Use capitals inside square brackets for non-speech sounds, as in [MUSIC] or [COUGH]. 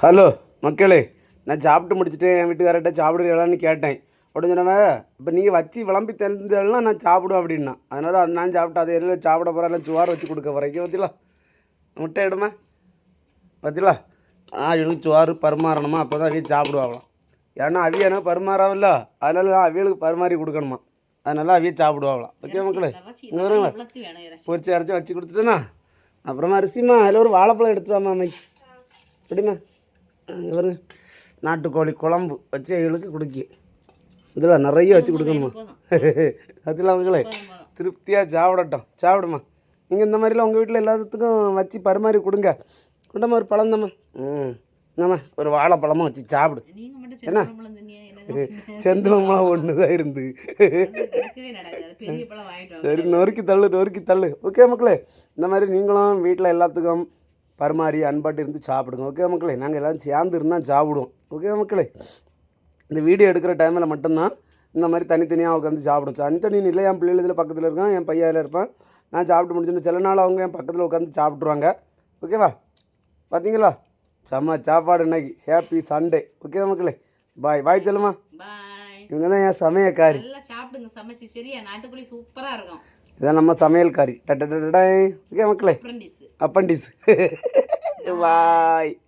Hello மக்களே நான் சாப்பிட்டு முடிச்சுட்டு என் வீட்டுக்காரர்கிட்ட சாப்பிடுறீங்களான்னு கேட்டேன். உடனே சொன்னவன் இப்போ நீங்கள் வச்சு விளம்பி தெரிஞ்சதெல்லாம் நான் சாப்பிடுவேன் அப்படின்னா. அதனால அது நான் சாப்பிட்டு அது எல்லாம் சாப்பிட போகிறேன் சுவார் வச்சு கொடுக்க போகிறேன் பற்றிலா முட்டை எடுமா? பற்றிலா ஆ இவளுக்கு சோறு பரிமாறணுமா? அப்போ தான் அவிய சாப்பிடுவாங்களாம். ஏன்னா அவிய எனக்கு பரிமாறாவில்ல. அதனால நான் அவியலுக்கு பரிமாறி கொடுக்கணுமா? அதனால அவிய சாப்பிடுவாங்களாம். ஓகே மக்களே பொரிச்சு அரைச்சி வச்சு கொடுத்துட்டேனா அப்புறமா அரிசிம்மா அதில் ஒரு வாழைப்பழம் எடுத்துட்டு வாமா அம்மை எப்படிம்மா? இங்க நாட்டுக்கோழி குழம்பு வச்சு எங்களுக்கு கொடுக்கி. இதில் நிறைய வச்சு கொடுக்கணுமா? போதும் அதில் அவங்களே திருப்தியாக சாப்பிடட்டும். சாப்பிடுமா? நீங்கள் இந்த மாதிரிலாம் உங்கள் வீட்டில் எல்லாத்துக்கும் வச்சு பரிமாறி கொடுங்க. கொண்டம்மா ஒரு பழம் தம்மா. ம். என்னம்மா ஒரு வாழைப்பழமும் வச்சு சாப்பிடு. என்ன? மட்டும் ஒன்று தான் இருந்து. சரி நொறுக்கி தள்ளு நொறுக்கி தள்ளு. ஓகே மக்களே. இந்த மாதிரி நீங்களும் வீட்டில் எல்லாத்துக்கும் பரிமாறி அன்பாட்டு இருந்து சாப்பிடுங்க. ஓகே மக்களே? நாங்கள் எல்லோரும் சேர்ந்து இருந்தால் சாப்பிடுவோம். ஓகே மக்களே? இந்த வீடியோ எடுக்கிற டைமில் மட்டும்தான் இந்த மாதிரி தனித்தனியாக உட்காந்து சாப்பிடும் தனித்தனி இல்லை என் பிள்ளைகள் இதில் பக்கத்தில் இருக்கான் என் பையன் இதில் இருப்பான். நான் சாப்பிட்டு முடிச்சுட்டு சில நாள் அவங்க என் பக்கத்தில் உட்காந்து சாப்பிட்ருவாங்க ஓகேவா பார்த்தீங்களா செம்ம சாப்பாடு இன்னைக்கு. ஹாப்பி சண்டே ஓகே மக்களே? பாய் பாய் சொல்லுமா. இவங்க தான் என் சமயக்காரி சாப்பிடுங்க சமைச்சு. சரியா? நாட்டுக்கோழி சூப்பரா இருக்கும். இதான் நம்ம சமையல்காரி. டட்டடடடை ஓகே மக்களே? അപ്പണ്ടീസ് ബായ് [LAUGHS]